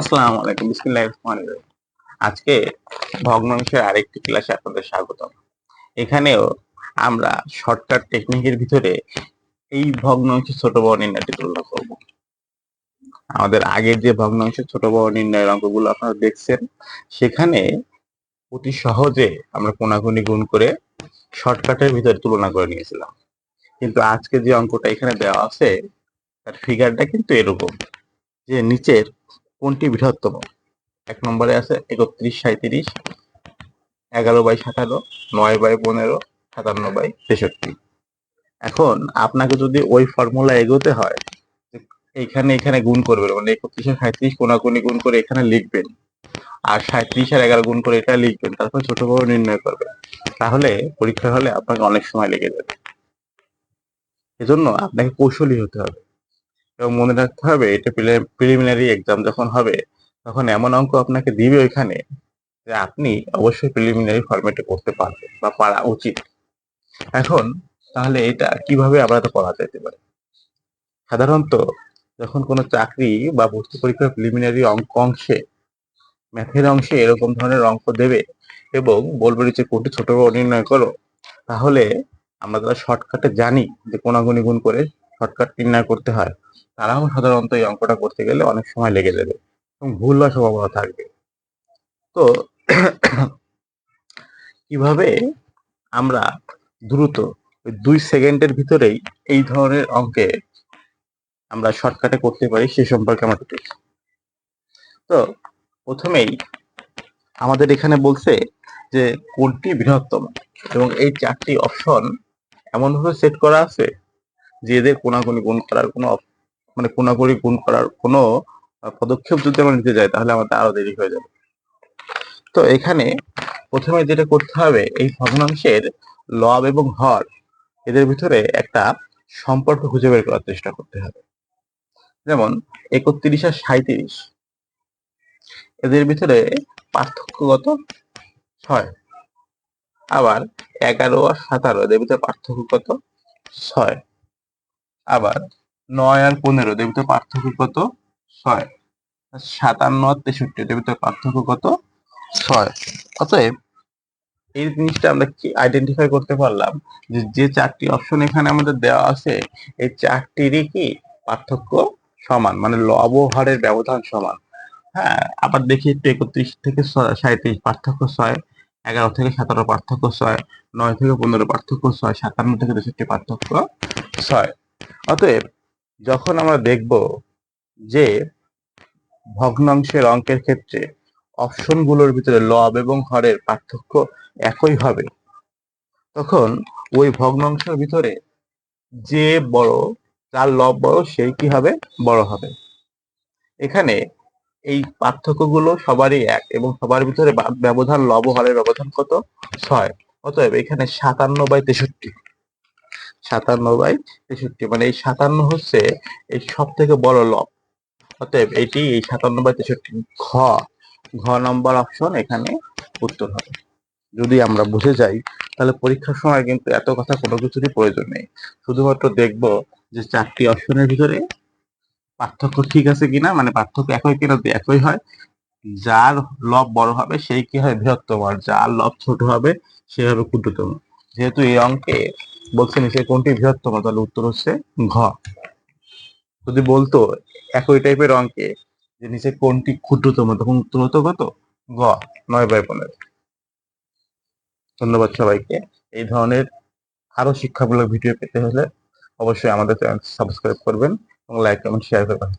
আসসালামু আলাইকুম, বিসমিল্লাহির আজকে ভগ্নাংশের আরেকটি ক্লাসে আপনাদের স্বাগতম। এখানেও আমরা শর্টকাট টেকনিকের ভিতরে এই ভগ্নাংশের ছোট বড় নির্ণয়টি তুলনা করব। আমাদের আগের যে ভগ্নাংশের ছোট বড় নির্ণয়ের অঙ্কগুলো আপনারা দেখছেন, সেখানে অতি সহজে আমরা কোনাগুনি গুণ করে শর্টকাটের ভিতরে তুলনা করে নিয়েছিলাম। কিন্তু আজকে যে অঙ্কটা এখানে দেওয়া আছে, তার ফিগারটা কিন্তু এরকম যে নিচের কোনটি বৃহত্তম? এক নম্বরে আছে একত্রিশ সাঁত্রিশ এগারো বাই সাতারো, নয় বাই পনেরো, সাতান্ন বাই তেষট্টি। এখন আপনাকে যদি ওই ফর্মুলা এগোতে হয়, যে এইখানে এখানে গুণ করবেন মানে একত্রিশ আর সাঁত্রিশ কোনাকুনি গুণ করে এখানে লিখবেন, আর সাঁত্রিশ আর এগারো গুণ করে এটা লিখবেন, তারপর ছোট বড় নির্ণয় করবেন, তাহলে পরীক্ষা হলে আপনাকে অনেক সময় লেগে যাবে। এজন্য আপনাকে কৌশলী হতে হবে। মনে রাখতে হবে, এটা প্রিলিমিনারি এক্সাম যখন হবে, তখন এমন অঙ্ক আপনাকে দিবে ওইখানে যে আপনি অবশ্যই প্রিলিমিনারি ফরম্যাটে করতে পারবেন বা পারা উচিত। এখন তাহলে এটা কীভাবে আমরা তো করা যেতে পারে? সাধারণত যখন কোনো চাকরি বা ভর্তি পরীক্ষার প্রিলিমিনারি অঙ্ক অংশে ম্যাথের অংশে এরকম ধরনের অঙ্ক দেবে এবং বলবে যে কোনটি ছোট বড় নির্ণয় করো, তাহলে আমরা তারা শর্টকাটে জানি যে কোনাগুনি গুণ করে শর্টকাট নির্ণয় করতে হয়, তারাও সাধারণত এই অঙ্কটা করতে গেলে অনেক সময় লেগে যাবে এবং ভুল হওয়ার সম্ভাবনা থাকবে। তো কীভাবে আমরা দ্রুত দুই সেকেন্ডের ভিতরেই এই ধরনের অঙ্কে আমরা শর্টকাটে করতে পারি সে সম্পর্কে আমরা দেখি। তো প্রথমেই আমাদের এখানে বলছে যে কোনটি বৃহত্তম এবং এই চারটি অপশন এমনভাবে সেট করা আছে যে এদের কোনাকুনি গুণ করার কোনো মানে কোনাকুনি গুণ করার কোনো পদক্ষেপ যদি আমরা নিতে যাই, তাহলে আমাদের আরও দেরি হয়ে যাবে। তো এখানে প্রথমে যেটা করতে হবে, এই ভগ্নাংশের লব এবং হর, এদের ভিতরে একটা সম্পর্ক খুঁজে বের করার চেষ্টা করতে হবে। যেমন, একত্রিশ আর সাঁত্রিশ এদের ভিতরে পার্থক্যগত ছয়, আবার এগারো আর সাতারো, এদের ভিতরে পার্থক্য কত ছয়। আবার নয় আর পনেরো এদের ভিতরে পার্থক্য কত? ছয়। সাতান্ন আর তেষট্টি এদের ভিতরে পার্থক্য কত? ছয়। অতএব এই জিনিসটা আমরা কি আইডেন্টিফাই করতে পারলাম? যে যে চারটি অপশন এখানে আমাদের দেওয়া আছে, এই চারটিরই কি পার্থক্য সমান? মানে লবহারের ব্যবধান সমান। হ্যাঁ আবার দেখি একটু একত্রিশ থেকে সাঁত্রিশ পার্থক্য ছয়, এগারো থেকে সতেরো পার্থক্য ছয়, নয় থেকে পনেরো পার্থক্য ছয়, সাতান্ন থেকে তেষট্টি পার্থক্য ছয়। অতএব যখন আমরা দেখব যে ভগ্নাংশের অঙ্কের ক্ষেত্রে অপশনগুলোর ভিতরে লব এবং হরের পার্থক্য একই হবে, তখন ওই ভগ্নাংশের ভিতরে যে বড়, যার লব বড়, সেই কি হবে? বড় হবে। এখানে এই পার্থক্যগুলো সবারই এক এবং সবার ভিতরে ব্যবধান লব হরের ব্যবধান কত? ছয়। অতএব এখানে সাতান্ন বাই তেষট্টি। সাতান্ন বাই তেষট্টি। মানে এই সাতান্ন হচ্ছে এই সব থেকে বড় লব। অতএব এটি এই সাতান্ন বাই তেষট্টি। ঘ। ঘ নম্বর অপশন এখানে উত্তর হবে। যদি আমরা বুঝে যাই, তাহলে পরীক্ষার সময় কিন্তু এত কথা কোনো কিছুরই প্রয়োজন নেই। শুধুমাত্র দেখব যে চারটি অপশনের ভিতরে পার্থক্য ঠিক আছে কিনা মানে পার্থক্য একই কিনা একই হয়, যার লব বড় হবে সেই কি হয় বৃহত্তম, আর যার লব ছোট হবে সে হবে ক্ষুদ্রতম। যেহেতু এই অঙ্কে বলছে নিচে কোনটি বৃহত্তম? তাহলে উত্তর হচ্ছে ঘ। যদি বলতো একই টাইপের অঙ্কে যে নিচে কোনটি ক্ষুদ্রতম, তখন উত্তর হতো কত? গ নয় বাই পনেরো। ধন্যবাদ সবাইকে। এই ধরনের আরও শিক্ষামূলক ভিডিও পেতে হলে অবশ্যই আমাদের চ্যানেল সাবস্ক্রাইব করবেন এবং লাইক, কমেন্ট শেয়ার করবেন